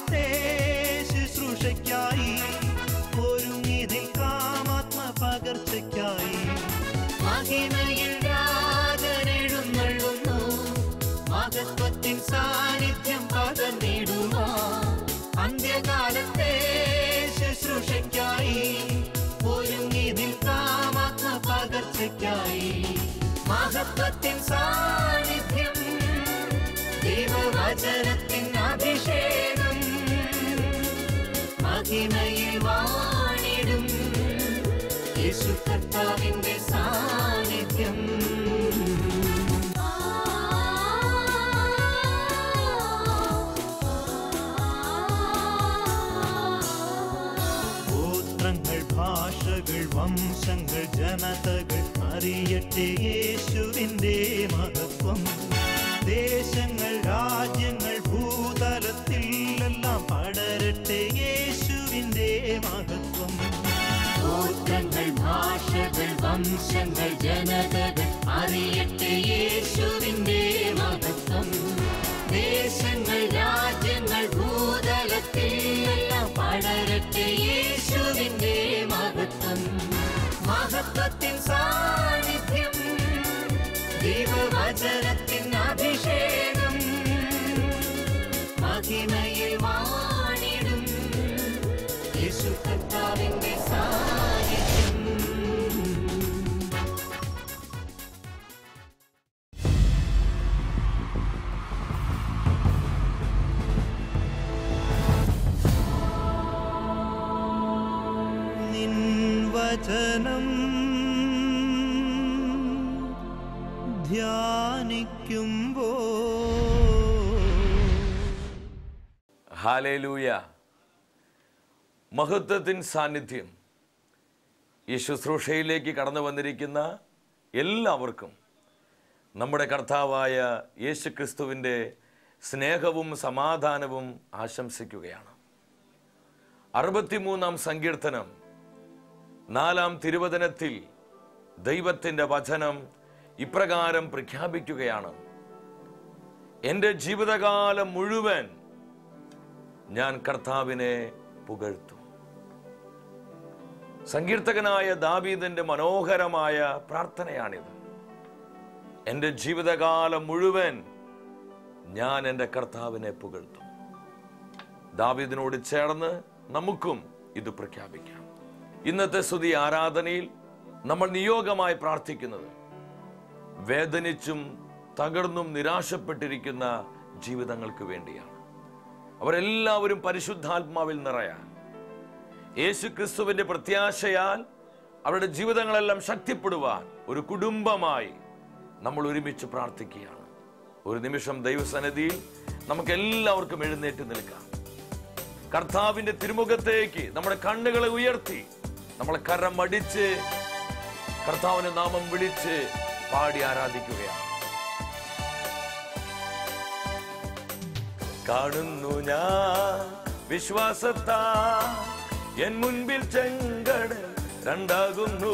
അന്ത്യകാലത്തെ ശുശ്രൂഷയ്ക്കായി ഒരുങ്ങി നിൽക്കാമാത്മ പകർച്ചയ്ക്കായി. മഹത്വത്തിൻ സാന്നിധ്യം പകർന്നിടുമോ അന്ത്യകാലത്തെ ശുശ്രൂഷയ്ക്കായി ഒരുങ്ങി നിൽക്കാമാത്മ പകർച്ചയ്ക്കായി. മഹത്വത്തിൻ സാന്നിധ്യം ദൈവവചനത്തിൻ കർത്താവിന്റെ സാന്നിധ്യം ഗോത്രങ്ങൾ ഭാഷകൾ വംശങ്ങൾ ജനതകൾ അറിയട്ടെ വംശങ്ങൾ ജനതകൾ മഹത്വത്തിൻ സാന്നിധ്യം. ഈ ശുശ്രൂഷയിലേക്ക് കടന്നു വന്നിരിക്കുന്ന എല്ലാവർക്കും നമ്മുടെ കർത്താവായ യേശു ക്രിസ്തുവിന്റെ സ്നേഹവും സമാധാനവും ആശംസിക്കുകയാണ്. അറുപത്തിമൂന്നാം സങ്കീർത്തനം നാലാം തിരുവചനത്തിൽ ദൈവത്തിന്റെ വചനം ഇപ്രകാരം പ്രഖ്യാപിക്കുകയാണ്. എന്റെ ജീവിതകാലം മുഴുവൻ ഞാൻ കർത്താവിനെ പുകഴ്ത്തും. സങ്കീർത്തകനായ ദാവീദിന്റെ മനോഹരമായ പ്രാർത്ഥനയാണിത്. എന്റെ ജീവിതകാലം മുഴുവൻ ഞാൻ എന്റെ കർത്താവിനെ പുകഴ്ത്തും. ദാവീദിനോട് ചേർന്ന് നമുക്കും ഇത് പ്രഖ്യാപിക്കാം. ഇന്നത്തെ സ്തുതി ആരാധനയിൽ നമ്മൾ നിയോഗമായി പ്രാർത്ഥിക്കുന്നത് വേദനിച്ചും തകർന്നും നിരാശപ്പെട്ടിരിക്കുന്ന ജീവിതങ്ങൾക്ക് വേണ്ടിയാണ്. അവരെല്ലാവരും പരിശുദ്ധാത്മാവിൽ നിറയാൻ യേശു ക്രിസ്തുവിന്റെ പ്രത്യാശയാൽ അവരുടെ ജീവിതങ്ങളെല്ലാം ശക്തിപ്പെടുവാൻ ഒരു കുടുംബമായി നമ്മൾ ഒരുമിച്ച് പ്രാർത്ഥിക്കുകയാണ്. ഒരു നിമിഷം ദൈവസന്നിധിയിൽ നമുക്ക് എല്ലാവർക്കും എഴുന്നേറ്റ് നിൽക്കാം. കർത്താവിന്റെ തിരുമുഖത്തേക്ക് നമ്മുടെ കണ്ണുകളെ ഉയർത്തി നമ്മളെ കരമടിച്ച് കർത്താവിന്റെ നാമം വിളിച്ച് പാടി ആരാധിക്കുകയാണ്. കാണുന്നു ഞാൻ വിശ്വാസത്താ എൻ മുൻപിൽ ചെങ്കടൽ രണ്ടാകുന്നു.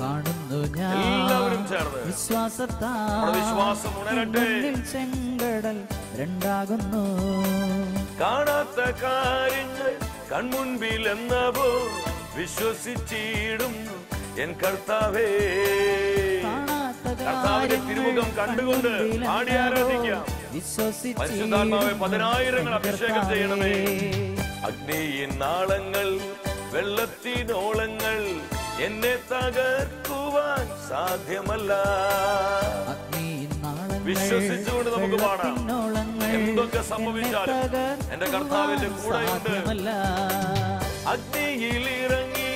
കാണുന്നു ഞാൻ എല്ലാവരും ചേർന്ന്. വിശ്വാസത്താ വിശ്വാസം ഉണരട്ടെ. ചെങ്കടൽ രണ്ടാകുന്നു. കാണാത്ത കാര്യങ്ങൾ കൺമുൻപിൽ എന്നവോ വിശ്വസിച്ചിടുന്നു എൻ കർത്താവേ. കർത്താവിന്റെ തിരുമുഖം കണ്ടുകൊണ്ട് ആടി ആരാധിക്കാം. വിശ്വസിച്ചു പതിനായിരങ്ങൾ അഭിഷേകം ചെയ്യണമേ. അഗ്നിയിൻ നാളങ്ങൾ വെള്ളത്തിനോളങ്ങൾ എന്നെ തകർക്കുവാൻ സാധ്യമല്ല വിശ്വസിച്ചുകൊണ്ട് നമുക്ക് പാടാം. എന്തൊക്കെ സംഭവിച്ചാലും എന്റെ കർത്താവിന്റെ കൂടെയുണ്ട്. അഗ്നിയിൽ ഇറങ്ങി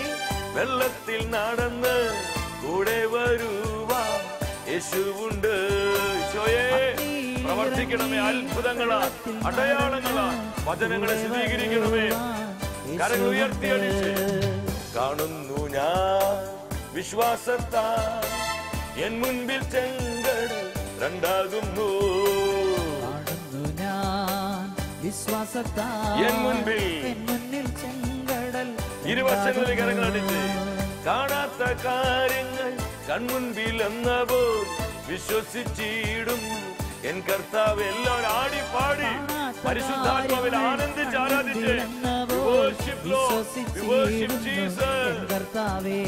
വെള്ളത്തിൽ നടന്ന് കൂടെ വരുവാ യേശുവുണ്ട് ഈശോയേ പ്രവർത്തിക്കണമേ അത്ഭുതങ്ങളാ അടയാളങ്ങളാ വചനങ്ങളെ സ്ഥിരീകരിക്കണമേ കരങ്ങൾ ഉയർത്തിയടിച്ച് കാണുന്നു ഞാൻ വിശ്വാസത്താ. എൻ മുൻപിൽ ചെങ്കടൽ രണ്ടാകുന്നു. വിശ്വാസത്താ. എൻ മുൻപിൽ മുന്നിൽ ചെങ്കടൽ ഇരുവശങ്ങളിൽ കരങ്ങളടിച്ച് കാണാത്ത കാര്യങ്ങൾ കൺമുൻപിൽ എന്നവോ വിശ്വസിച്ചിടുന്നു. എൻ കർത്താവ് എല്ലാവരും ആടി പാടി. പരിശുദ്ധാത്മാവിൽ ആനന്ദിച്ച് ആരാധിച്ച്. കർത്താവേ.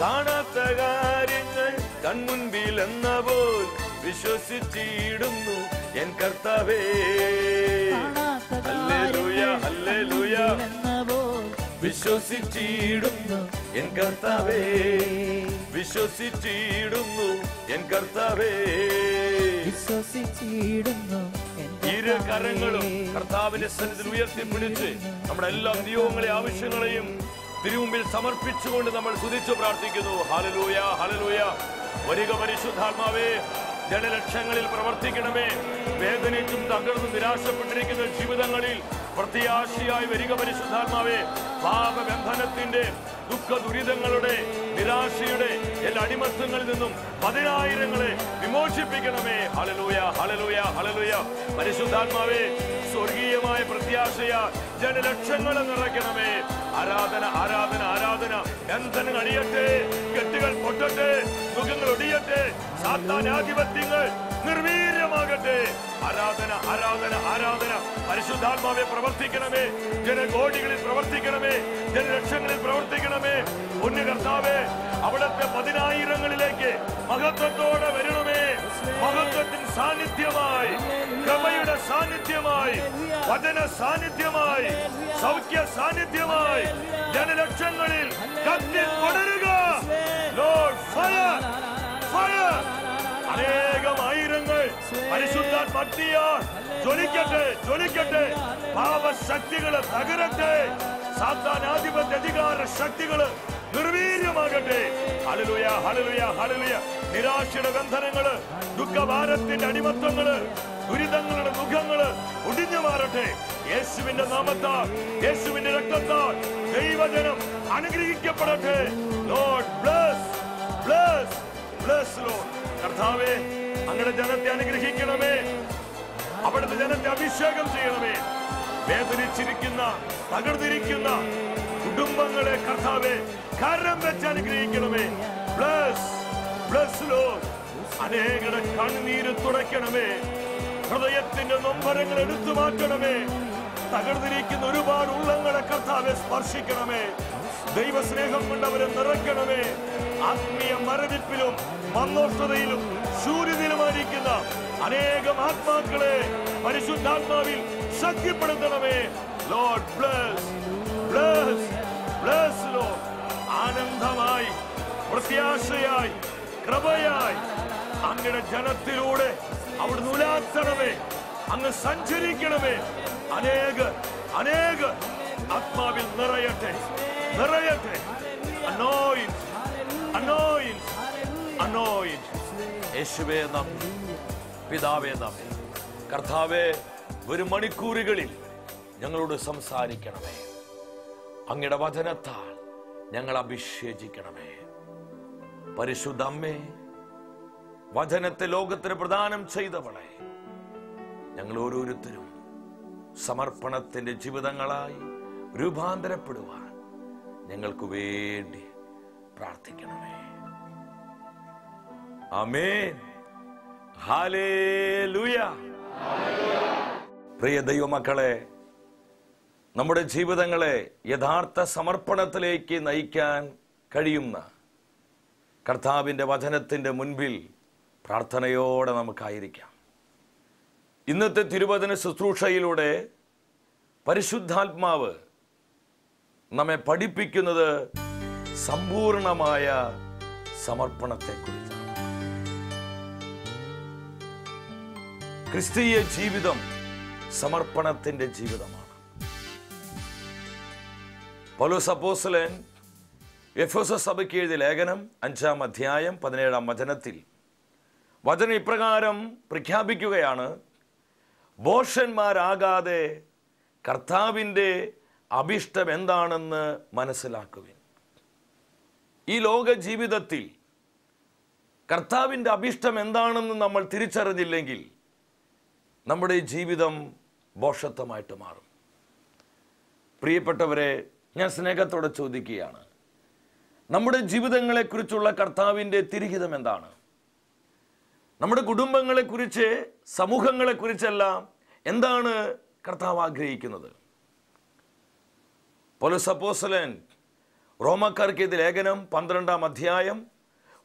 കാണാത്ത കാര്യങ്ങൾ കൺമുൻപിൽ എന്ന പോൽ വിശ്വസിച്ചിടുന്നു എൻ കർത്താവേ. Hallelujah, hallelujah. എന്ന പോൽ വിശ്വസിച്ചിടുന്നു എൻ കർത്താവേ. വിശ്വസിച്ചിടുന്നു എൻ കർത്താവേ. വിശ്വസിച്ചിടുന്നു ഇരു കരങ്ങളും കർത്താവിന്റെ സന്നിധിയിൽ ഉയർത്തിപ്പിടിച്ച് നമ്മുടെ എല്ലാ നിയോഗങ്ങളെ ആവശ്യങ്ങളെയും തിരുമുമ്പിൽ സമർപ്പിച്ചുകൊണ്ട് നമ്മൾ സ്തുതിച്ചു പ്രാർത്ഥിക്കുന്നു. ഹലലൂയ ഹലലൂയ വരിക പരിശുദ്ധാത്മാവേ ജനലക്ഷങ്ങളിൽ പ്രവർത്തിക്കണമേ. വേദനിച്ചും തകർന്നും നിരാശപ്പെട്ടിരിക്കുന്ന ജീവിതങ്ങളിൽ പ്രത്യാശയായി വരിക പരിശുദ്ധാത്മാവേ. പാപബന്ധനത്തിന്റെ ദുഃഖ ദുരിതങ്ങളുടെ നിരാശയുടെ എല്ലാ അടിമത്തങ്ങളിൽ നിന്നും പതിനായിരങ്ങളെ വിമോചിപ്പിക്കണമേ. ഹലലൂയ ഹലലൂയ ഹലലൂയ പരിശുദ്ധാത്മാവേ സ്വർഗീയമായ പ്രത്യാശയ ജനലക്ഷങ്ങളെ നിറയ്ക്കണമേ. ആരാധന ആരാധന ആരാധന. ബന്ധനങ്ങൾ അടിയട്ടെ കെട്ടുകൾ പൊട്ടട്ടെ മുഖങ്ങൾ ഒടിയട്ടെ. സാത്താനാധിപത്യങ്ങൾ നിർവീര്യമാകട്ടെ ആരാധന ആരാധന ആരാധന. പരിശുദ്ധാത്മാവെ പ്രവർത്തിക്കണമേ. ജനകോടികളിൽ പ്രവർത്തിക്കണമേ. ജനലക്ഷങ്ങളിൽ പ്രവർത്തിക്കണമേ. ഒന്ന് കർത്താവേ അവിടത്തെ പതിനായിരങ്ങളിലേക്ക് മഹത്വത്തോടെ വരണമേ. മഹത്വത്തിൻ സാന്നിധ്യമായി ക്രമയുടെ സാന്നിധ്യമായി വചന സാന്നിധ്യമായി സൗഖ്യ സാന്നിധ്യമായി ജനലക്ഷങ്ങളിൽ കത്തി തുടരുക ലോർഡ് ഫയർ ഫയർ അനേകം ആയിരങ്ങൾ പരിശുദ്ധാത്മത്തിയാൽ ജ്വലിക്കട്ടെ ജ്വലിക്കട്ടെ. പാപശക്തികൾ തകരട്ടെ. സാത്താനാധിപത്യ അധികാര ശക്തികൾ നിർവീര്യമാകട്ടെ. ഹലലുയ ഹലലുയ ഹലലുയ നിരാശയുടെ ബന്ധനങ്ങൾ ദുഃഖഭാരത്തിന്റെ അടിമത്തങ്ങൾ ദുരിതങ്ങളുടെ മുഖങ്ങൾ ഒടിഞ്ഞു മാറട്ടെ. യേശുവിന്റെ നാമത്താൽ യേശുവിന്റെ രക്തത്താൽ ദൈവജനം അനുഗ്രഹിക്കപ്പെടട്ടെ. Lord bless. കർത്താവേ അങ്ങയുടെ ജനത്തെ അനുഗ്രഹിക്കണമേ. അവിടുത്തെ ജനത്തെ അഭിഷേകം ചെയ്യണമേ. വേദനിച്ചിരിക്കുന്ന തകർന്നിരിക്കുന്ന കുടുംബങ്ങളെ കർത്താവെ കരം വെച്ച് അനുഗ്രഹിക്കണമേ. ബ്ലസ് ബ്ലസ് ലോ അനേകരുടെ കണ്ണീര് തുടയ്ക്കണമേ. ഹൃദയത്തിന്റെ നൊമ്പരങ്ങൾ എടുത്തു മാറ്റണമേ തകർന്നിരിക്കുന്ന ഒരുപാട് ഉള്ളങ്ങളെ കർത്താവെ സ്പർശിക്കണമേ. ദൈവസ്നേഹം കൊണ്ട് അവരെ നിറയ്ക്കണമേ. ആത്മീയ മരവിപ്പിലും മന്നോഷ്ടതയിലും സൂര്യനിലുമായിരിക്കുന്ന അനേകം ആത്മാക്കളെ പരിശുദ്ധാത്മാവിൽ ശക്തിപ്പെടുത്തണമേ. Lord bless bless bless Lord ആനന്ദമായി പ്രത്യാശയായി കൃപയായി അങ്ങയുടെ ജനത്തിലൂടെ അവിടുന്ന് ഉലാത്തണമേ. അങ്ങ് സഞ്ചരിക്കണമേ. അനേക അനേക ആത്മാവിൽ നിറയട്ടെ. നിറയട്ടെ അനോയിൻ അനോയിൻ അനോയിൻ യേശുവേ നന്ദി പിതാവേ നന്ദി കർത്താവേ ഒരു മണിക്കൂറുകളിൽ ഞങ്ങളോട് സംസാരിക്കണമേ. അങ്ങയുടെ വചനത്താൽ ഞങ്ങൾ അഭിഷേചിക്കണമേ. പരിശുദ്ധമ്മേ വചനത്തെ ലോകത്തിന് പ്രദാനം ചെയ്തവളെ ഞങ്ങൾ ഓരോരുത്തരും സമർപ്പണത്തിന്റെ ജീവിതങ്ങളായി രൂപാന്തരപ്പെടുവാൻ ഞങ്ങൾക്ക് വേണ്ടി പ്രാർത്ഥിക്കണമേ. അമേൻ പ്രിയ ദൈവമക്കളെ നമ്മുടെ ജീവിതങ്ങളെ യഥാർത്ഥ സമർപ്പണത്തിലേക്ക് നയിക്കാൻ കഴിയുന്ന കർത്താവിന്റെ വചനത്തിന്റെ മുൻപിൽ പ്രാർത്ഥനയോടെ നമുക്കായിരിക്കാം. ഇന്നത്തെ തിരുവചന ശുശ്രൂഷയിലൂടെ പരിശുദ്ധാത്മാവ് നമ്മെ പഠിപ്പിക്കുന്നത് സമ്പൂർണമായ സമർപ്പണത്തെക്കുറിച്ചാണ്. ക്രിസ്തീയ ജീവിതം സമർപ്പണത്തിന്റെ ജീവിതമാണ്. പൗലോസപ്പോസലൻ എഫ് എസ് എസ് സഭയ്ക്ക് എഴുതിയ ലേഖനം അഞ്ചാം അധ്യായം പതിനേഴാം വചനത്തിൽ വചനം ഇപ്രകാരം പ്രഖ്യാപിക്കുകയാണ്. ബോഷന്മാരാകാതെ കർത്താവിന്റെ അഭിഷ്ടം എന്താണെന്ന് മനസ്സിലാക്കുവിൻ. ഈ ലോക ജീവിതത്തിൽ കർത്താവിന്റെ അഭിഷ്ടം എന്താണെന്ന് നമ്മൾ തിരിച്ചറിഞ്ഞില്ലെങ്കിൽ നമ്മുടെ ജീവിതം ബോഷത്വമായിട്ട് മാറും. പ്രിയപ്പെട്ടവരെ ഞാൻ സ്നേഹത്തോടെ ചോദിക്കുകയാണ്. നമ്മുടെ ജീവിതങ്ങളെക്കുറിച്ചുള്ള കർത്താവിന്റെ തിരിഹിതം എന്താണ്? നമ്മുടെ കുടുംബങ്ങളെക്കുറിച്ച് സമൂഹങ്ങളെക്കുറിച്ചെല്ലാം എന്താണ് കർത്താവ് ആഗ്രഹിക്കുന്നത്? പൊലസപ്പോസലൻ റോമക്കാർക്ക് ഇത് ലേഖനം പന്ത്രണ്ടാം അധ്യായം.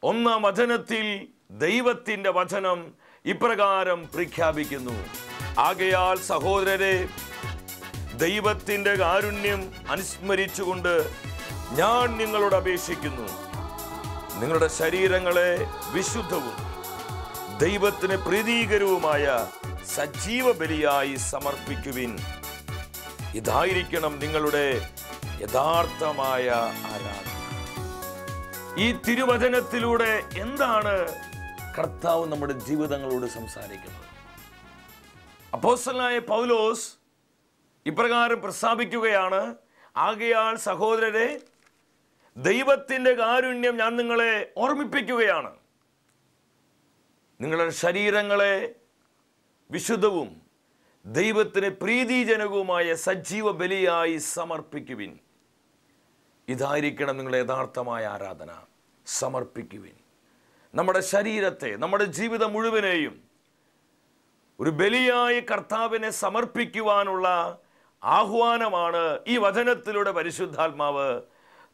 ഒന്നാം വചനത്തിൽ ദൈവത്തിന്റെ വചനം ഇപ്രകാരം പ്രഖ്യാപിക്കുന്നു. ആകയാൽ സഹോദരരെ ദൈവത്തിന്റെ കാരുണ്യം അനുസ്മരിച്ചുകൊണ്ട് ഞാൻ നിങ്ങളോട് അപേക്ഷിക്കുന്നു. നിങ്ങളുടെ ശരീരങ്ങളെ വിശുദ്ധവും ദൈവത്തിന് പ്രീതികരവുമായ സജീവ ബലിയായി സമർപ്പിക്കുവിൻ. ഇതായിരിക്കണം നിങ്ങളുടെ യഥാർത്ഥമായ ആരാധന. ഈ തിരുവചനത്തിലൂടെ എന്താണ് കർത്താവ് നമ്മുടെ ജീവിതങ്ങളോട് സംസാരിക്കുന്നത്? അപ്പോസ്റ്റലായ പൗലോസ് ഇപ്രകാരം പ്രസ്താവിക്കുകയാണ് ആകയാൽ സഹോദരരെ ദൈവത്തിന്റെ കാരുണ്യം ഞാൻ നിങ്ങളെ ഓർമ്മിപ്പിക്കുകയാണ്. നിങ്ങളുടെ ശരീരങ്ങളെ വിശുദ്ധവും ദൈവത്തിന് പ്രീതിജനകവുമായ സജീവ ബലിയായി സമർപ്പിക്കുവിൻ. ഇതായിരിക്കണം നിങ്ങളുടെ യഥാർത്ഥമായ ആരാധന. സമർപ്പിക്കുവിൻ. നമ്മുടെ ശരീരത്തെ നമ്മുടെ ജീവിതം മുഴുവനെയും ഒരു ബലിയായി കർത്താവിനെ സമർപ്പിക്കുവാനുള്ള ആഹ്വാനമാണ് ഈ വചനത്തിലൂടെ പരിശുദ്ധാത്മാവ്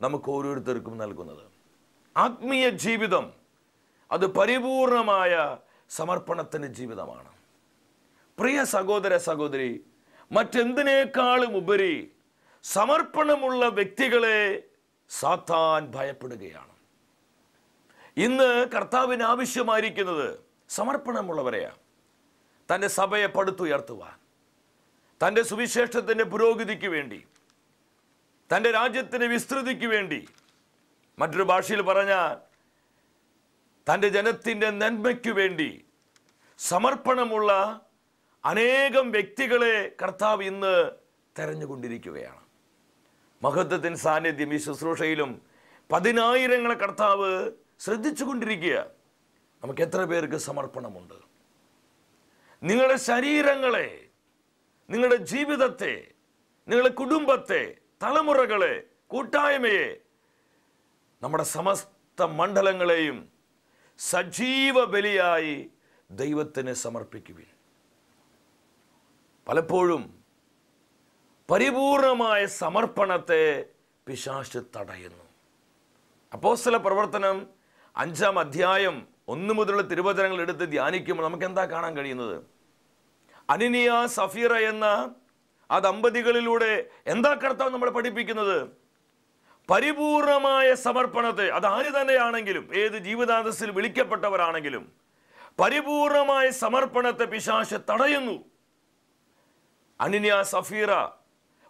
നമുക്ക് ഓരോരുത്തർക്കും നൽകുന്നത്. ആത്മീയ ജീവിതം അത് പരിപൂർണമായ സമർപ്പണത്തിന്റെ ജീവിതമാണ്. പ്രിയ സഹോദര സഹോദരി മറ്റെന്തിനേക്കാളും ഉപരി സമർപ്പണമുള്ള വ്യക്തികളെ സാത്താൻ ഭയപ്പെടുകയാണ്. ഇന്ന് കർത്താവിന് ആവശ്യമായിരിക്കുന്നത് സമർപ്പണമുള്ളവരെയാണ്. തന്റെ സഭയെ പടുത്തുയർത്തുവാൻ തന്റെ സുവിശേഷത്തിന്റെ പുരോഗതിക്ക് വേണ്ടി തന്റെ രാജ്യത്തിന്റെ വിസ്തൃതിക്ക് വേണ്ടി. മറ്റൊരു ഭാഷയിൽ പറഞ്ഞാൽ തന്റെ ജനത്തിന്റെ നന്മയ്ക്കു വേണ്ടി സമർപ്പണമുള്ള അനേകം വ്യക്തികളെ കർത്താവ് ഇന്ന് തെരഞ്ഞുകൊണ്ടിരിക്കുകയാണ്. മഹത്വത്തിൻ സാന്നിധ്യം ഈ ശുശ്രൂഷയിലും പതിനായിരങ്ങളെ കർത്താവ് ശ്രദ്ധിച്ചു കൊണ്ടിരിക്കുക നമുക്ക് എത്ര പേർക്ക് സമർപ്പണമുണ്ട്? നിങ്ങളുടെ ശരീരങ്ങളെ നിങ്ങളുടെ ജീവിതത്തെ നിങ്ങളുടെ കുടുംബത്തെ തലമുറകളെ കൂട്ടായ്മയെ നമ്മുടെ സമസ്ത മണ്ഡലങ്ങളെയും സജീവ ബലിയായി ദൈവത്തിന് സമർപ്പിക്കുവിൻ. പലപ്പോഴും പരിപൂർണമായ സമർപ്പണത്തെ പിശാശ് തടയുന്നു. അപ്പോസ്തല പ്രവർത്തനം അഞ്ചാം അധ്യായം ഒന്ന് മുതലുള്ള തിരുവചനങ്ങൾ എടുത്ത് ധ്യാനിക്കുമ്പോൾ നമുക്ക് എന്താ കാണാൻ കഴിയുന്നത്? അനിനിയ സഫീറ എന്ന ആ ദമ്പതികളിലൂടെ എന്താ കർത്താവ് നമ്മളെ പഠിപ്പിക്കുന്നത്? പരിപൂർണമായ സമർപ്പണത്തെ അത് ആര് തന്നെയാണെങ്കിലും ഏത് ജീവിതാന്തസ്സിൽ വിളിക്കപ്പെട്ടവരാണെങ്കിലും പരിപൂർണമായ സമർപ്പണത്തെ പിശാശ് തടയുന്നു. അനിനിയ സഫീറ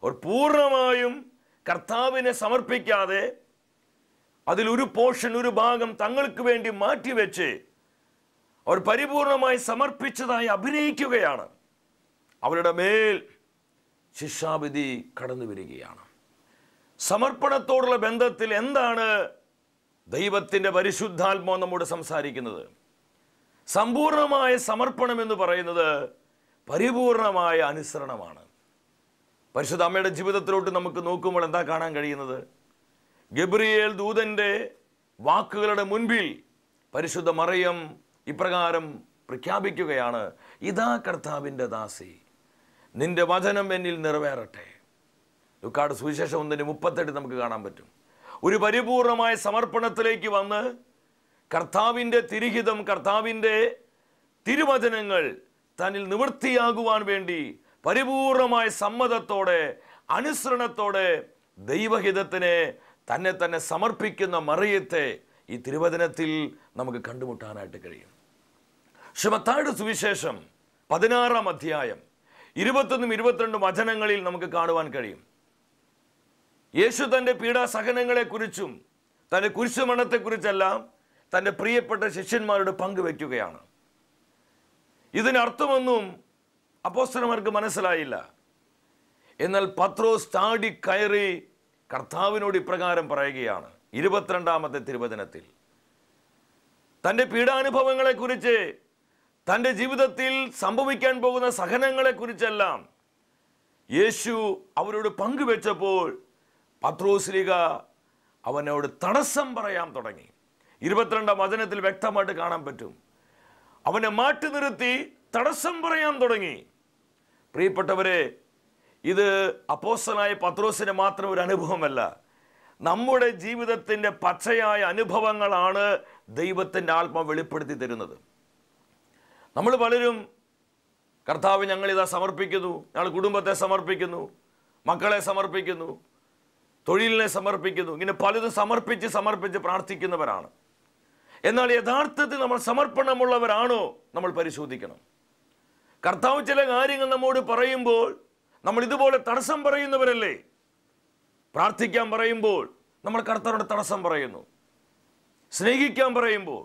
അവർ പൂർണമായും കർത്താവിനെ സമർപ്പിക്കാതെ അതിലൊരു പോർഷൻ ഒരു ഭാഗം തങ്ങൾക്ക് വേണ്ടി മാറ്റിവെച്ച് അവർ പരിപൂർണമായി സമർപ്പിച്ചതായി അഭിനയിക്കുകയാണ്. അവരുടെ മേൽ ശിക്ഷാവിധി കടന്നു വരികയാണ്. സമർപ്പണത്തോടുള്ള ബന്ധത്തിൽ എന്താണ് ദൈവത്തിന്റെ പരിശുദ്ധാത്മാവ് നമ്മോട് സംസാരിക്കുന്നത്? സമ്പൂർണമായ സമർപ്പണം എന്ന് പറയുന്നത് പരിപൂർണമായ അനുസരണമാണ്. പരിശുദ്ധ അമ്മയുടെ ജീവിതത്തിലോട്ട് നമുക്ക് നോക്കുമ്പോൾ എന്താ കാണാൻ കഴിയുന്നത്? ഗബ്രിയേൽ ദൂതന്റെ വാക്കുകളുടെ മുൻപിൽ പരിശുദ്ധ മറിയം ഇപ്രകാരം പ്രഖ്യാപിക്കുകയാണ് ഇതാ കർത്താവിന്റെ ദാസി നിന്റെ വചനം എന്നിൽ നിറവേറട്ടെ. ലുക്കാട് സുവിശേഷം ഒന്നിന് മുപ്പത്തെട്ട് നമുക്ക് കാണാൻ പറ്റും. ഒരു പരിപൂർണമായ സമർപ്പണത്തിലേക്ക് വന്ന് കർത്താവിന്റെ തിരുഹിതം കർത്താവിന്റെ തിരുവചനങ്ങൾ തന്നിൽ നിവൃത്തിയാകുവാൻ വേണ്ടി പരിപൂർണമായ സമ്മതത്തോടെ അനുസരണത്തോടെ ദൈവഹിതത്തിന് തന്നെ തന്നെ സമർപ്പിക്കുന്ന മറിയത്തെ ഈ തിരുവചനത്തിൽ നമുക്ക് കണ്ടുമുട്ടാനായിട്ട് കഴിയും. ശുമത്തായുടെ സുവിശേഷം പതിനാറാം അധ്യായം ഇരുപത്തൊന്നും ഇരുപത്തിരണ്ടും വചനങ്ങളിൽ നമുക്ക് കാണുവാൻ കഴിയും. യേശു തന്റെ പീഡാസഹനങ്ങളെക്കുറിച്ചും തന്റെ കുരിശുമരണത്തെക്കുറിച്ചെല്ലാം തന്റെ പ്രിയപ്പെട്ട ശിഷ്യന്മാരോട് പങ്കുവയ്ക്കുകയാണ് ഇതിനർത്ഥമൊന്നും അപ്പോസ്തലന്മാർക്ക് മനസ്സിലായില്ല. എന്നാൽ പത്രോസ് താടി കയറി കർത്താവിനോട് ഇപ്രകാരം പറയുകയാണ്. ഇരുപത്തിരണ്ടാമത്തെ തിരുവചനത്തിൽ. തന്റെ പീഡാനുഭവങ്ങളെക്കുറിച്ച് തന്റെ ജീവിതത്തിൽ സംഭവിക്കാൻ പോകുന്ന സഹനങ്ങളെക്കുറിച്ചെല്ലാം യേശു അവരോട് പങ്കുവെച്ചപ്പോൾ പത്രോസ്ലിക അവനോട് തടസ്സം പറയാൻ തുടങ്ങി. ഇരുപത്തിരണ്ടാം വചനത്തിൽ വ്യക്തമായിട്ട് കാണാൻ പറ്റും. അവനെ മാറ്റി നിർത്തി തടസ്സം പറയാൻ തുടങ്ങി. പ്രിയപ്പെട്ടവരെ ഇത് അപ്പോസ്തലനായ പത്രോസിന് മാത്രം ഒരു അനുഭവമല്ല. നമ്മുടെ ജീവിതത്തിന്റെ പച്ചയായ അനുഭവങ്ങളാണ് ദൈവത്തിന്റെ ആത്മ വെളിപ്പെടുത്തി തരുന്നത്. നമ്മൾ പലരും കർത്താവ് ഞങ്ങളിതാ സമർപ്പിക്കുന്നു ഞങ്ങൾ കുടുംബത്തെ സമർപ്പിക്കുന്നു മക്കളെ സമർപ്പിക്കുന്നു തൊഴിലിനെ സമർപ്പിക്കുന്നു ഇങ്ങനെ പലതും സമർപ്പിച്ച് സമർപ്പിച്ച് പ്രാർത്ഥിക്കുന്നവരാണ്. എന്നാൽ യഥാർത്ഥത്തിൽ നമ്മൾ സമർപ്പണമുള്ളവരാണോ? നമ്മൾ പരിശോധിക്കണം. കർത്താവ് ചില കാര്യങ്ങൾ നമ്മോട് പറയുമ്പോൾ നമ്മൾ ഇതുപോലെ തടസ്സം പറയുന്നവരല്ലേ? പ്രാർത്ഥിക്കാൻ പറയുമ്പോൾ നമ്മൾ കർത്താവിനോട് തടസ്സം പറയുന്നു. സ്നേഹിക്കാൻ പറയുമ്പോൾ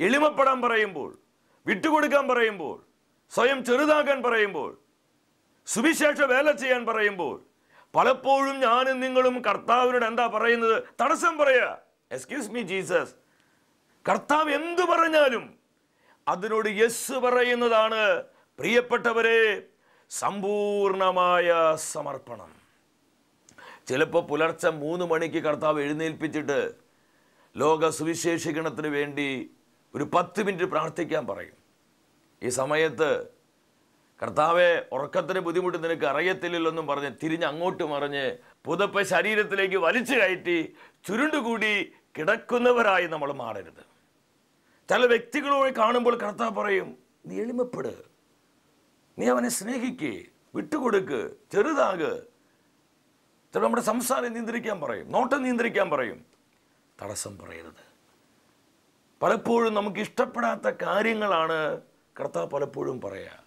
എളിമപ്പെടാൻ പറയുമ്പോൾ വിട്ടുകൊടുക്കാൻ പറയുമ്പോൾ സ്വയം ചെറുതാക്കാൻ പറയുമ്പോൾ സുവിശേഷ വേല ചെയ്യാൻ പറയുമ്പോൾ പലപ്പോഴും ഞാനും നിങ്ങളും കർത്താവിനോട് എന്താ പറയുന്നത്? തടസ്സം പറയുക എക്സ്ക്യൂസ് മീ ജീസസ് കർത്താവ് എന്തു പറഞ്ഞാലും അതിനോട് യെസ് പറയുന്നതാണ് പ്രിയപ്പെട്ടവരെ സമ്പൂർണമായ സമർപ്പണം. ചിലപ്പോൾ പുലർച്ചെ മൂന്ന് മണിക്ക് കർത്താവ് എഴുന്നേൽപ്പിച്ചിട്ട് ലോക സുവിശേഷീകരണത്തിന് വേണ്ടി ഒരു പത്ത് മിനിറ്റ് പ്രാർത്ഥിക്കാൻ പറയും. ഈ സമയത്ത് കർത്താവെ ഉറക്കത്തിന് ബുദ്ധിമുട്ട് നിനക്ക് അറിയത്തില്ലല്ലെന്നും പറഞ്ഞ് തിരിഞ്ഞ് അങ്ങോട്ട് മറിഞ്ഞ് പുതപ്പ് ശരീരത്തിലേക്ക് വലിച്ചു കയറ്റി ചുരുണ്ടുകൂടി കിടക്കുന്നവരായി നമ്മൾ മാറരുത്. ചില വ്യക്തികളോട് കാണുമ്പോൾ കർത്താവ് പറയും നീ എളിമപ്പെട്. നീ അവനെ സ്നേഹിക്ക് വിട്ടുകൊടുക്ക് ചെറുതാക്. ചില നമ്മുടെ സംസാരം നിയന്ത്രിക്കാൻ പറയും നോട്ടം നിയന്ത്രിക്കാൻ പറയും. തടസ്സം പറയരുത്. പലപ്പോഴും നമുക്ക് ഇഷ്ടപ്പെടാത്ത കാര്യങ്ങളാണ് കർത്താവ് പലപ്പോഴും പറയുക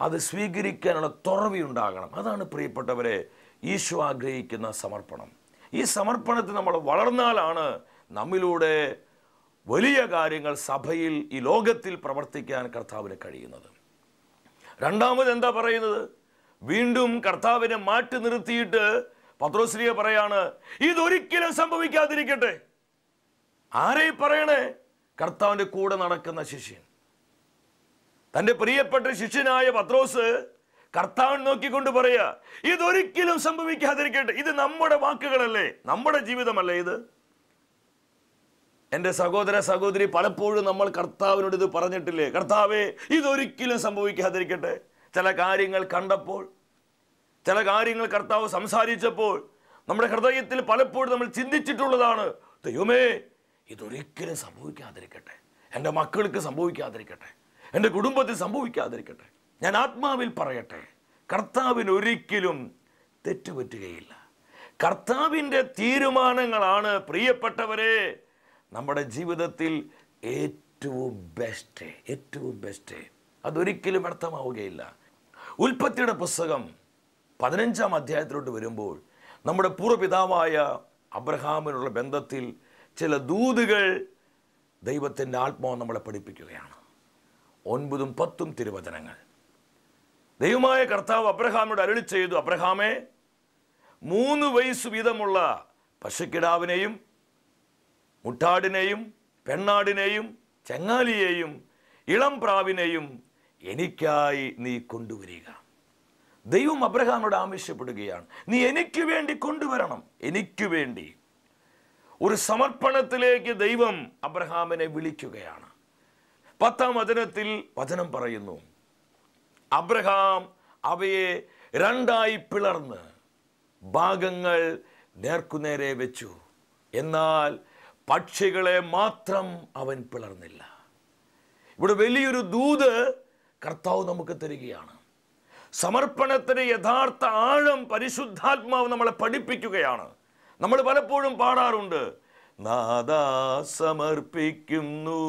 അത് സ്വീകരിക്കാനുള്ള തുറവിയുണ്ടാകണം അതാണ് പ്രിയപ്പെട്ടവരെ ഈശോ ആഗ്രഹിക്കുന്ന സമർപ്പണം. ഈ സമർപ്പണത്തിൽ നമ്മൾ വളർന്നാലാണ് നമ്മിലൂടെ വലിയ കാര്യങ്ങൾ സഭയിൽ ഈ ലോകത്തിൽ പ്രവർത്തിക്കാൻ കർത്താവിന് കഴിയുന്നത്. രണ്ടാമത് എന്താ പറയുന്നത്? വീണ്ടും കർത്താവിനെ മാറ്റി നിർത്തിയിട്ട് പത്രോശ്രീയെ പറയാണ് ഇതൊരിക്കലും സംഭവിക്കാതിരിക്കട്ടെ. ആരെ പറയണേ? കർത്താവിന്റെ കൂടെ നടക്കുന്ന ശിഷ്യൻ. തന്റെ പ്രിയപ്പെട്ട ശിഷ്യനായ പത്രോസ് കർത്താവൻ നോക്കിക്കൊണ്ട് പറയുക ഇതൊരിക്കലും സംഭവിക്കാതിരിക്കട്ടെ. ഇത് നമ്മുടെ വാക്കുകളല്ലേ? നമ്മുടെ ജീവിതമല്ലേ ഇത്? എന്റെ സഹോദര സഹോദരി പലപ്പോഴും നമ്മൾ കർത്താവിനോട് ഇത് പറഞ്ഞിട്ടില്ലേ? കർത്താവേ ഇതൊരിക്കലും സംഭവിക്കാതിരിക്കട്ടെ. ചില കാര്യങ്ങൾ കണ്ടപ്പോൾ ചില കാര്യങ്ങൾ കർത്താവ് സംസാരിച്ചപ്പോൾ നമ്മുടെ ഹൃദയത്തിൽ പലപ്പോഴും നമ്മൾ ചിന്തിച്ചിട്ടുള്ളതാണ് ദൈവമേ ഇതൊരിക്കലും സംഭവിക്കാതിരിക്കട്ടെ. എന്റെ മക്കൾക്ക് സംഭവിക്കാതിരിക്കട്ടെ. എന്റെ കുടുംബത്തിൽ സംഭവിക്കാതിരിക്കട്ടെ. ഞാൻ ആത്മാവിൽ പറയട്ടെ. കർത്താവിന് ഒരിക്കലും തെറ്റുപറ്റുകയില്ല. കർത്താവിന്റെ തീരുമാനങ്ങളാണ് പ്രിയപ്പെട്ടവരെ നമ്മുടെ ജീവിതത്തിൽ ഏറ്റവും ബെസ്റ്റ് ഏറ്റവും ബെസ്റ്റ് അതൊരിക്കലും വ്യർത്ഥമാവുകയില്ല. ഉൽപ്പത്തിയുടെ പുസ്തകം പതിനഞ്ചാം അധ്യായത്തിലോട്ട് വരുമ്പോൾ നമ്മുടെ പൂർവപിതാവായ അബ്രഹാമിനുള്ള ബന്ധത്തിൽ ചില ദൂതുകൾ ദൈവത്തിന്റെ ആത്മാവ് നമ്മളെ പഠിപ്പിക്കുകയാണ്. ഒൻപതും പത്തും തിരുവചനങ്ങൾ. ദൈവമായ കർത്താവ് അബ്രഹാമിനോട് അരുളി ചെയ്തു അബ്രഹാമേ മൂന്ന് വയസ്സ് വീതമുള്ള പശുക്കിടാവിനെയും മുട്ടാടിനെയും പെണ്ണാടിനെയും ചെങ്ങാലിയെയും ഇളം പ്രാവിനെയും എനിക്കായി നീ കൊണ്ടുവരിക. ദൈവം അബ്രഹാമിനോട് ആവശ്യപ്പെടുകയാണ്. നീ എനിക്ക് വേണ്ടി കൊണ്ടുവരണം. എനിക്ക് വേണ്ടി. ഒരു സമർപ്പണത്തിലേക്ക് ദൈവം അബ്രഹാമിനെ വിളിക്കുകയാണ്. പത്താം വചനത്തിൽ വചനം പറയുന്നു. അബ്രഹാം അവയെ രണ്ടായി പിളർന്ന് ഭാഗങ്ങൾ നേർക്കുനേരെ വെച്ചു. എന്നാൽ പക്ഷികളെ മാത്രം അവൻ പിളർന്നില്ല. ഇവിടെ വലിയൊരു ദൂത് കർത്താവ് നമുക്ക് തരികയാണ്. സമർപ്പണത്തിന് യഥാർത്ഥ ആഴം പരിശുദ്ധാത്മാവ് നമ്മളെ പഠിപ്പിക്കുകയാണ്. നമ്മൾ പലപ്പോഴും പാടാറുണ്ട് നാദാ സമർപ്പിക്കുന്നു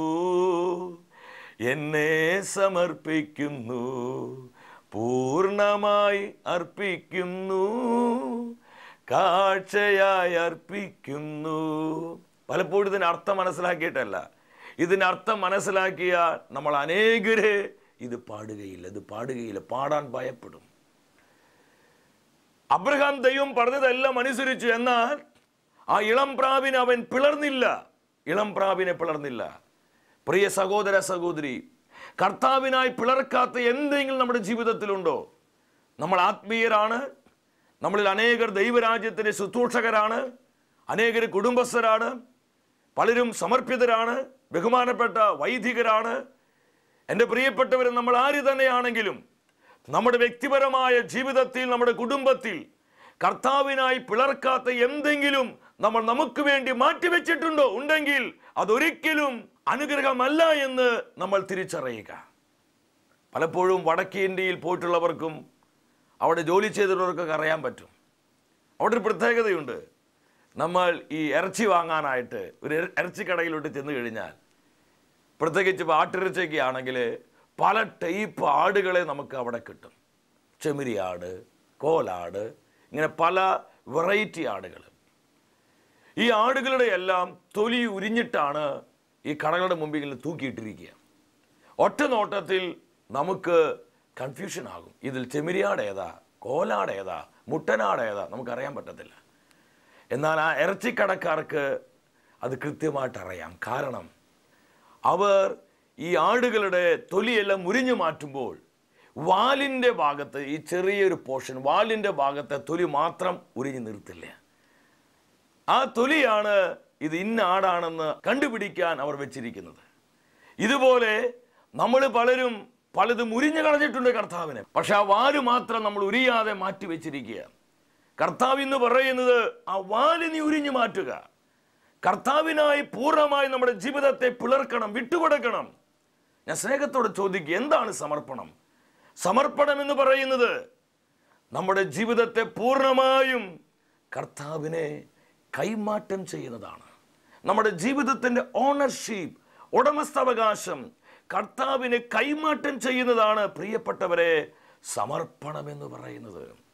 എന്നെ സമർപ്പിക്കുന്നു പൂർണമായി അർപ്പിക്കുന്നു കാഴ്ചയായി അർപ്പിക്കുന്നു പലപ്പോഴും ഇതിന് അർത്ഥം മനസ്സിലാക്കിയിട്ടല്ല. ഇതിനർത്ഥം മനസ്സിലാക്കിയ മനസ്സിലാക്കിയാൽ നമ്മൾ അനേകരെ ഇത് പാടുകയില്ല ഇത് പാടുകയില്ല പാടാൻ ഭയപ്പെടും. അബ്രഹാം ദൈവം പറഞ്ഞതെല്ലാം അനുസരിച്ചു എന്നാൽ ആ ഇളം പ്രാവിനെ അവൻ പിളർന്നില്ല. ഇളം പ്രാവിനെ പിളർന്നില്ല. പ്രിയ സഹോദര സഹോദരി കർത്താവിനായി പിളർക്കാത്ത എന്തെങ്കിലും നമ്മുടെ ജീവിതത്തിലുണ്ടോ? നമ്മൾ ആത്മീയരാണ്. നമ്മളിൽ അനേകർ ദൈവരാജ്യത്തിന്റെ ശുശ്രൂഷകരാണ്. അനേകർ കുടുംബസ്ഥരാണ്. പലരും സമർപ്പിതരാണ് ബഹുമാനപ്പെട്ട വൈദികരാണ്. എന്റെ പ്രിയപ്പെട്ടവർ നമ്മൾ ആര് തന്നെയാണെങ്കിലും നമ്മുടെ വ്യക്തിപരമായ ജീവിതത്തിൽ നമ്മുടെ കുടുംബത്തിൽ കർത്താവിനായി പിളർക്കാത്ത എന്തെങ്കിലും നമ്മൾ നമുക്ക് വേണ്ടി മാറ്റിവെച്ചിട്ടുണ്ടോ? ഉണ്ടെങ്കിൽ അതൊരിക്കലും അനുഗ്രഹമല്ല എന്ന് നമ്മൾ തിരിച്ചറിയുക. പലപ്പോഴും വടക്കേ ഇന്ത്യയിൽ പോയിട്ടുള്ളവർക്കും അവിടെ ജോലി ചെയ്തിട്ടുള്ളവർക്കൊക്കെ അറിയാൻ പറ്റും. അവിടെ ഒരു പ്രത്യേകതയുണ്ട്. നമ്മൾ ഈ ഇറച്ചി വാങ്ങാനായിട്ട് ഒരു ഇറച്ചി ഇറച്ചിക്കടയിലോട്ട് ചെന്ന് കഴിഞ്ഞാൽ പ്രത്യേകിച്ച് ആട്ടിറച്ചിയൊക്കെ ആണെങ്കിൽ പല ടൈപ്പ് ആടുകളെ നമുക്ക് അവിടെ കിട്ടും. ചെമിരി ആട് കോലാട് ഇങ്ങനെ പല വെറൈറ്റി ആടുകൾ. ഈ ആടുകളുടെ എല്ലാം തൊലി ഉരിഞ്ഞിട്ടാണ് ഈ കടകളുടെ മുമ്പിൽ തൂക്കിയിട്ടിരിക്കുക. ഒറ്റ നോട്ടത്തിൽ നമുക്ക് കൺഫ്യൂഷൻ ആകും. ഇതിൽ ചെമിരിയാട് ഏതാ? കോലാട് ഏതാ? മുട്ടനാട് ഏതാ? നമുക്കറിയാൻ പറ്റത്തില്ല. എന്നാൽ ആ ഇറച്ചിക്കടക്കാർക്ക് അത് കൃത്യമായിട്ട് അറിയാം കാരണം അവർ ഈ ആടുകളുടെ തൊലിയെല്ലാം മുരിഞ്ഞു മാറ്റുമ്പോൾ വാലിന്റെ ഭാഗത്ത് ഈ ചെറിയൊരു പോർഷൻ വാലിന്റെ ഭാഗത്തെ തൊലി മാത്രം ഉരിഞ്ഞു നിർത്തില്ല. ആ തൊലിയാണ് ഇത് ഇന്ന ആടാണെന്ന് കണ്ടുപിടിക്കാൻ അവർ വെച്ചിരിക്കുന്നത്. ഇതുപോലെ നമ്മൾ പലരും പലതും ഉരിഞ്ഞു കളഞ്ഞിട്ടുണ്ട് കർത്താവിനെ. പക്ഷെ ആ വാൽ മാത്രം നമ്മൾ ഉരിയാതെ മാറ്റി വെച്ചിരിക്കുക കർത്താവ് എന്ന് പറയുന്നത് ആ വാലിനി ഉരിഞ്ഞു മാറ്റുക. കർത്താവിനായി പൂർണമായി നമ്മുടെ ജീവിതത്തെ പിളർക്കണം വിട്ടുകൊടുക്കണം. ഞാൻ സ്നേഹത്തോട് ചോദിക്കുക എന്താണ് സമർപ്പണം? സമർപ്പണം എന്ന് പറയുന്നത് നമ്മുടെ ജീവിതത്തെ പൂർണമായും കർത്താവിനെ കൈമാറ്റം ചെയ്യുന്നതാണ്. നമ്മുടെ ജീവിതത്തിന്റെ ഓണർഷിപ്പ് ഉടമസ്ഥാവകാശം കർത്താവിനെ കൈമാറ്റം ചെയ്യുന്നതാണ് പ്രിയപ്പെട്ടവരെ സമർപ്പണം എന്ന് പറയുന്നത്.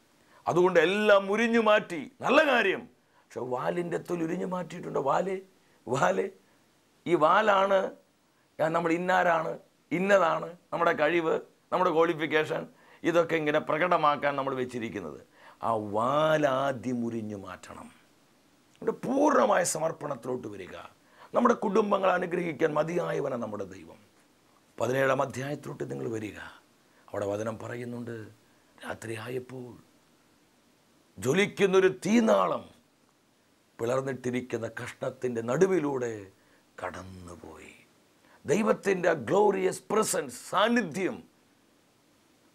അതുകൊണ്ട് എല്ലാം ഉരിഞ്ഞു മാറ്റി. നല്ല കാര്യം. പക്ഷെ വാലിന്റെ തൊലി ഉരിഞ്ഞു മാറ്റിയിട്ടുണ്ട്? വാൽ? വാൽ? ഈ വാലാണ് ഞാൻ നമ്മൾ ഇന്നാരാണ്? ഇന്നതാണ് നമ്മുടെ കഴിവ് നമ്മുടെ ക്വാളിഫിക്കേഷൻ ഇതൊക്കെ ഇങ്ങനെ പ്രകടമാക്കാൻ നമ്മൾ വെച്ചിരിക്കുന്നത്. ആ വാലാദ്യം ഉരിഞ്ഞു മാറ്റണം. നമ്മുടെ പൂർണമായ സമർപ്പണത്തിലോട്ട് വരിക. നമ്മുടെ കുടുംബങ്ങൾ അനുഗ്രഹിക്കാൻ മതിയായവന നമ്മുടെ ദൈവം. പതിനേഴാം അധ്യായത്തിലോട്ട് നിങ്ങൾ വരിക. അവിടെ വചനം പറയുന്നുണ്ട്. രാത്രിയായപ്പോൾ ജ്വലിക്കുന്നൊരു തീനാളം പിളർന്നിട്ടിരിക്കുന്ന കഷ്ണത്തിന്റെ നടുവിലൂടെ കടന്നുപോയി. ദൈവത്തിന്റെ ഗ്ലോറിയസ് പ്രസൻസ് സാന്നിധ്യം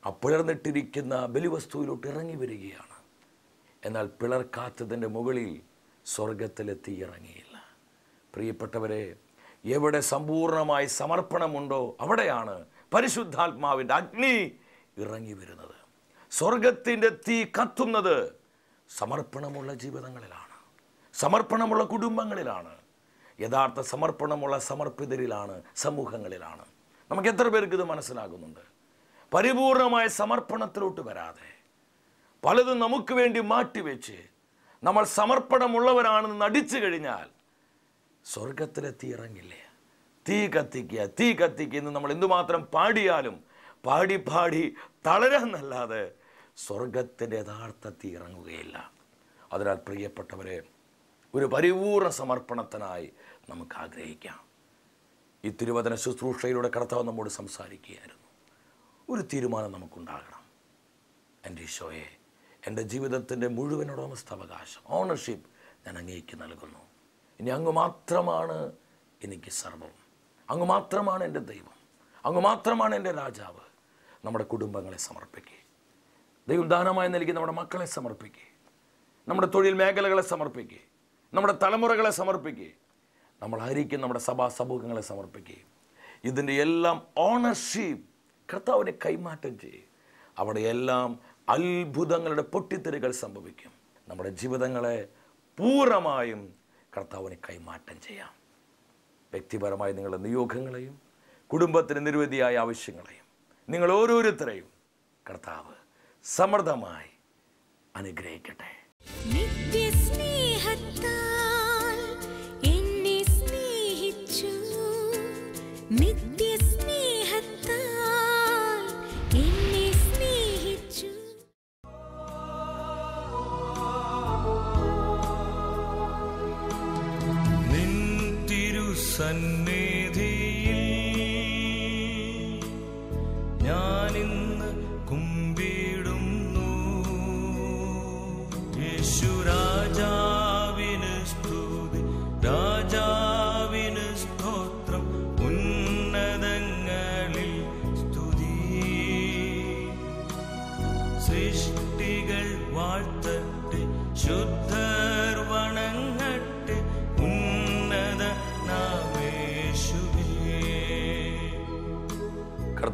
ആ പിളർന്നിട്ടിരിക്കുന്ന ബലിവസ്തുവിലോട്ട് ഇറങ്ങി വരികയാണ്. എന്നാൽ പിളർക്കാത്തതിന്റെ മുകളിൽ സ്വർഗത്തിലെത്തി ഇറങ്ങിയില്ല. പ്രിയപ്പെട്ടവരെ എവിടെ സമ്പൂർണമായി സമർപ്പണമുണ്ടോ അവിടെയാണ് പരിശുദ്ധാത്മാവിന്റെ അഗ്നി ഇറങ്ങി വരുന്നത്. സ്വർഗത്തിന്റെ തീ കത്തുന്നത് സമർപ്പണമുള്ള ജീവിതങ്ങളിലാണ്. സമർപ്പണമുള്ള കുടുംബങ്ങളിലാണ്. യഥാർത്ഥ സമർപ്പണമുള്ള സമർപ്പിതരിലാണ് സമൂഹങ്ങളിലാണ്. നമുക്ക് എത്ര പേർക്ക് ഇത് മനസ്സിലാകുന്നുണ്ട്? പരിപൂർണമായ സമർപ്പണത്തിലോട്ട് വരാതെ പലതും നമുക്ക് വേണ്ടി മാറ്റിവെച്ച് നമ്മൾ സമർപ്പണമുള്ളവരാണെന്ന് നടിച്ചു കഴിഞ്ഞാൽ സ്വർഗത്തിലെ തീ ഇറങ്ങില്ലേ? തീ കത്തിക്കുക തീ കത്തിക്കുക എന്ന് നമ്മൾ എന്തുമാത്രം പാടിയാലും പാടി പാടി തളരാന്നല്ലാതെ സ്വർഗത്തിന്റെ യഥാർത്ഥത്തിൽ ഇറങ്ങുകയില്ല. അതിനാൽ പ്രിയപ്പെട്ടവരെ ഒരു പരിപൂർണ സമർപ്പണത്തിനായി നമുക്ക് ആഗ്രഹിക്കാം. ഈ തിരുവചന ശുശ്രൂഷയിലൂടെ കർത്താവ് നമ്മോട് സംസാരിക്കുകയായിരുന്നു. ഒരു തീരുമാനം നമുക്കുണ്ടാകണം. എന്റെ ഈശോയെ എന്റെ ജീവിതത്തിന്റെ മുഴുവൻ ഉടമസ്ഥാവകാശം ഓണർഷിപ്പ് ഞാൻ അങ്ങേക്ക് നൽകുന്നു. ഇനി അങ്ങ് മാത്രമാണ് എനിക്ക് സർവം അങ്ങ് മാത്രമാണ് എന്റെ ദൈവം. അങ്ങ് മാത്രമാണ് എന്റെ രാജാവ്. നമ്മുടെ കുടുംബങ്ങളെ സമർപ്പിക്കുക. ദൈവം ദാനമായി നൽകി നമ്മുടെ മക്കളെ സമർപ്പിക്കുക നമ്മുടെ തൊഴിൽ മേഖലകളെ സമർപ്പിക്കുക നമ്മുടെ തലമുറകളെ സമർപ്പിക്കുക നമ്മളായിരിക്കും നമ്മുടെ സഭാ സമൂഹങ്ങളെ സമർപ്പിക്കുക ഇതിന്റെ എല്ലാം ഓണർഷിപ്പ് കർത്താവിനെ കൈമാറ്റം ചെയ്യും. അവിടെ എല്ലാം അത്ഭുതങ്ങളുടെ പൊട്ടിത്തെറികൾ സംഭവിക്കും. നമ്മുടെ ജീവിതങ്ങളെ പൂർണമായും കർത്താവിനെ കൈമാറ്റം ചെയ്യാം. വ്യക്തിപരമായി നിങ്ങളുടെ നിയോഗങ്ങളെയും കുടുംബത്തിന് നിരവധിയായ ആവശ്യങ്ങളെയും നിങ്ങൾ ഓരോരുത്തരെയും കർത്താവ് समर्थम अनुग्रह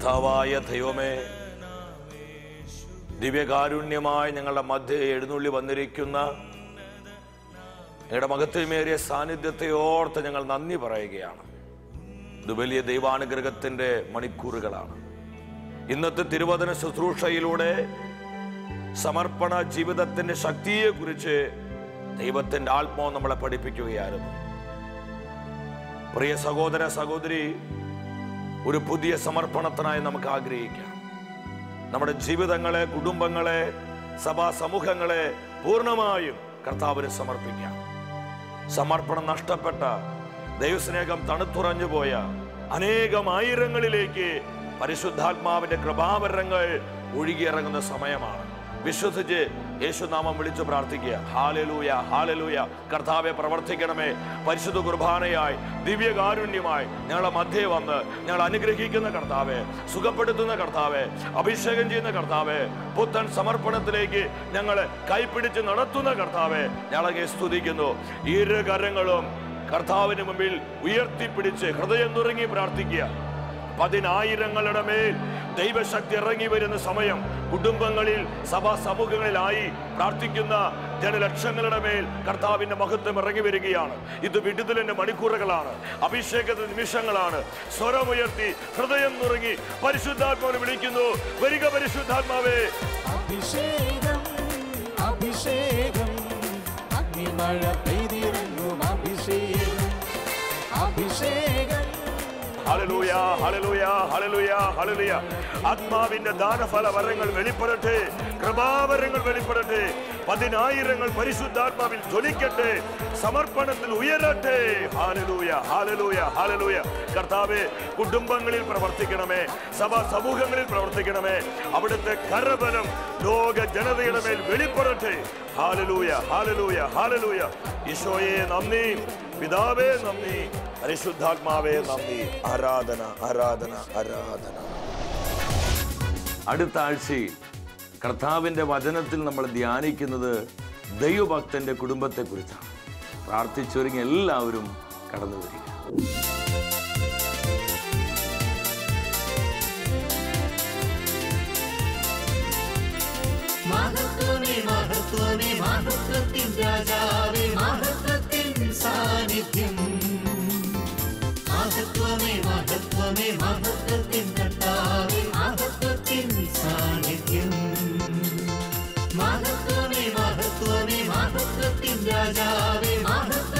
കർത്താവായ ദൈവമേ ദിവ്യകാരുണ്യമായി ഞങ്ങളുടെ മധ്യ എഴുന്നള്ളി വന്നിരിക്കുന്ന ഞങ്ങളുടെ മകത്തിൽമേറിയ സാന്നിധ്യത്തെ ഓർത്ത് ഞങ്ങൾ നന്ദി പറയുകയാണ്. ഇത് വലിയ ദൈവാനുഗ്രഹത്തിന്റെ മണിക്കൂറുകളാണ്. ഇന്നത്തെ തിരുവചന ശുശ്രൂഷയിലൂടെ സമർപ്പണ ജീവിതത്തിന്റെ ശക്തിയെ കുറിച്ച് ദൈവത്തിന്റെ ആത്മാവ് നമ്മളെ പഠിപ്പിക്കുകയായിരുന്നു. പ്രിയ സഹോദര സഹോദരി ഒരു പുതിയ സമർപ്പണത്തിനായി നമുക്ക് ആഗ്രഹിക്കാം. നമ്മുടെ ജീവിതങ്ങളെ കുടുംബങ്ങളെ സഭാ സമൂഹങ്ങളെ പൂർണമായും കർത്താവിന് സമർപ്പിക്കാം. സമർപ്പണം നഷ്ടപ്പെട്ട ദൈവസ്നേഹം തണുത്തുറഞ്ഞു പോയ അനേകം ആയിരങ്ങളിലേക്ക് പരിശുദ്ധാത്മാവിന്റെ കൃപാവരങ്ങൾ ഒഴുകിയിറങ്ങുന്ന സമയമാണ്. വിശ്വസിച്ച് യേശുനാമം വിളിച്ചു പ്രാർത്ഥിക്കുക. Hallelujah hallelujah. കർത്താവെ പ്രവർത്തിക്കണമേ. പരിശുദ്ധ കുർബാനയായി ദിവ്യകാരുണ്യമായി ഞങ്ങളെ മധ്യേ വന്ന് ഞങ്ങൾ അനുഗ്രഹിക്കുന്ന കർത്താവെ സുഖപ്പെടുത്തുന്ന കർത്താവെ അഭിഷേകം ചെയ്യുന്ന കർത്താവെ പുത്തൻ സമർപ്പണത്തിലേക്ക് ഞങ്ങളെ കൈപ്പിടിച്ച് നടത്തുന്ന കർത്താവെ ഞങ്ങളെ സ്തുതിക്കുന്നു. ഇരു കരങ്ങളും കർത്താവിന് മുമ്പിൽ ഉയർത്തിപ്പിടിച്ച് ഹൃദയം തുറങ്ങി പ്രാർത്ഥിക്കുക. പതിനായിരങ്ങളുടെ മേൽ ദൈവശക്തി ഇറങ്ങി വരുന്ന സമയം കുടുംബങ്ങളിൽ സഭാ സമൂഹങ്ങളിലായി പ്രാർത്ഥിക്കുന്ന ജനലക്ഷങ്ങളുടെ മേൽ കർത്താവിന്റെ മഹത്വം ഇറങ്ങി വരികയാണ്. ഇത് വിടുതലിന്റെ മണിക്കൂറുകളാണ് അഭിഷേകത്തിന്റെ നിമിഷങ്ങളാണ്. സ്വരമുയർത്തി ഹൃദയം നുറങ്ങി പരിശുദ്ധാത്മാവിനെ വിളിക്കുന്നു. വരിക പരിശുദ്ധാത്മാവേ. അഭിഷേകം അഭിഷേകം ഹല്ലേലൂയ ഹല്ലേലൂയ ഹല്ലേലൂയ ഹല്ലേലൂയ ആത്മാവിന്റെ ദാനഫല വരങ്ങൾ വെളിപ്പെടട്ടെ കൃപാവരങ്ങൾ വെളിപ്പെടട്ടെ പതിനായിരങ്ങൾ പരിശുദ്ധാത്മാവിൽ ജ്വലിക്കട്ടെ സമർപ്പണത്തിൽ ഉയരട്ടെ. ഹാലലൂയ ഹാലലൂയ ഹാലലൂയ കർത്താവെ കുടുംബങ്ങളിൽ പ്രവർത്തിക്കണമേ സഭാ സമൂഹങ്ങളിൽ പ്രവർത്തിക്കണമേ അവിടുത്തെ കരബലം ലോക ജനതയുടെ മേൽ വെളിപ്പെടട്ടെ. ഹാലലൂയ ഹാലലൂയ ഹാലലൂയ ഈശോയെ നന്ദി. പിതാവേ നന്ദി. പരിശുദ്ധാത്മാവേ നന്ദി. ആരാധന ആരാധന ആരാധന. അടുത്ത ആഴ്ചയിൽ കർത്താവിന്റെ വചനത്തിൽ നമ്മൾ ധ്യാനിക്കുന്നത് ദൈവഭക്തന്റെ കുടുംബത്തെക്കുറിച്ചാണ്. പ്രാർത്ഥിച്ചൊരുങ്ങി എല്ലാവരും കടന്നു വരിക. മഹത്വമേ മഹത്വമേ മഹത്വത്തിൻ രാജാവേ മഹത്വ സാന്നിധ്യം. മഹത്വമേ മഹത്വമേ മഹത്വത്തിൻ കർത്താവേ സാന്നിധ്യം. മഹത്വമേ മഹത്വമേ മഹത്വത്തിൻ രാജാവേ മഹത്വ